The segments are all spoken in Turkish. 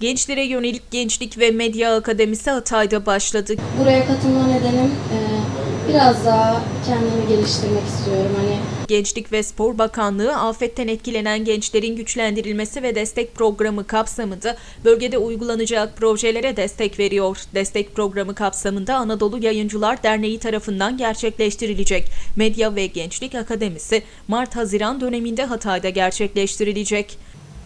Gençlere yönelik Gençlik ve Medya Akademisi Hatay'da başladı. Buraya katılma nedenim e, biraz daha kendimi geliştirmek istiyorum. Hani Gençlik ve Spor Bakanlığı afetten etkilenen gençlerin güçlendirilmesi ve destek programı kapsamında bölgede uygulanacak projelere destek veriyor. Destek programı kapsamında Anadolu Yayıncılar Derneği tarafından gerçekleştirilecek Medya ve Gençlik Akademisi Mart-Haziran döneminde Hatay'da gerçekleştirilecek.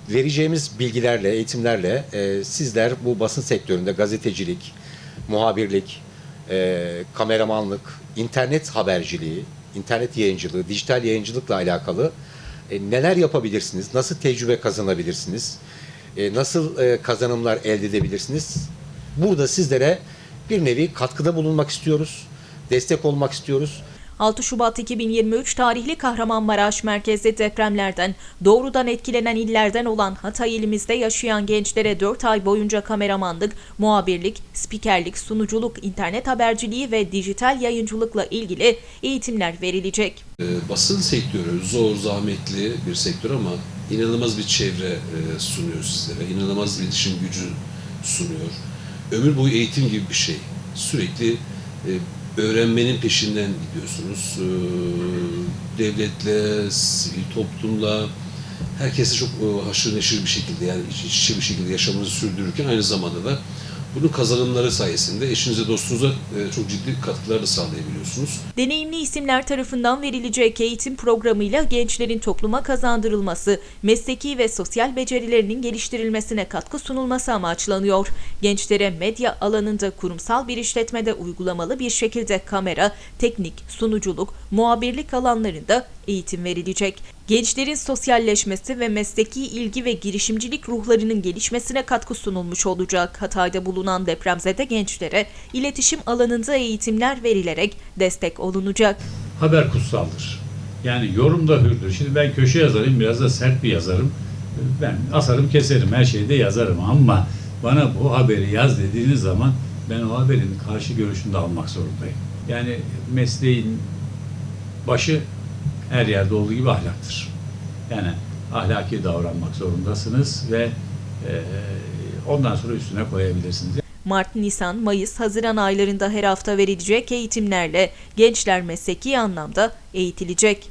Vereceğimiz bilgilerle, eğitimlerle e, sizler bu basın sektöründe gazetecilik, muhabirlik, e, kameramanlık, internet haberciliği, internet yayıncılığı, dijital yayıncılıkla alakalı e, neler yapabilirsiniz, nasıl tecrübe kazanabilirsiniz, e, nasıl e, kazanımlar elde edebilirsiniz? Burada sizlere bir nevi katkıda bulunmak istiyoruz, destek olmak istiyoruz. 6 Şubat 2023 tarihli Kahramanmaraş merkezli depremlerden doğrudan etkilenen illerden olan Hatay ilimizde yaşayan gençlere 4 ay boyunca kameramanlık, muhabirlik, spikerlik, sunuculuk, internet haberciliği ve dijital yayıncılıkla ilgili eğitimler verilecek. E, basın sektörü zor, zahmetli bir sektör ama inanılmaz bir çevre e, sunuyor sizlere. İnanılmaz bir iletişim gücü sunuyor. Ömür boyu eğitim gibi bir şey. Sürekli e, öğrenmenin peşinden gidiyorsunuz. E, devletle, toplumla, herkese çok haşır neşir bir şekilde yani iç içe bir şekilde yaşamınızı sürdürürken aynı zamanda da bunun kazanımları sayesinde eşinize dostunuza e, çok ciddi katkılar da sağlayabiliyorsunuz. Deneyimli isimler tarafından verilecek eğitim programıyla gençlerin topluma kazandırılması, mesleki ve sosyal becerilerinin geliştirilmesine katkı sunulması amaçlanıyor. Gençlere medya alanında kurumsal bir işletmede uygulamalı bir şekilde kamera, teknik, sunuculuk, muhabirlik alanlarında eğitim verilecek. Gençlerin sosyalleşmesi ve mesleki ilgi ve girişimcilik ruhlarının gelişmesine katkı sunulmuş olacak. Hatay'da bulunan depremzede gençlere iletişim alanında eğitimler verilerek destek olunacak. haber kutsaldır. Yani yorum da hürdür. Şimdi ben köşe yazarım, biraz da sert bir yazarım. Ben asarım keserim, her şeyde yazarım ama bana bu haberi yaz dediğiniz zaman ben o haberin karşı görüşünü de almak zorundayım. Yani mesleğin başı her yerde olduğu gibi ahlaktır. Yani ahlaki davranmak zorundasınız ve eee, ondan sonra üstüne koyabilirsiniz. Mart, Nisan, Mayıs, Haziran aylarında her hafta verilecek eğitimlerle gençler mesleki anlamda eğitilecek.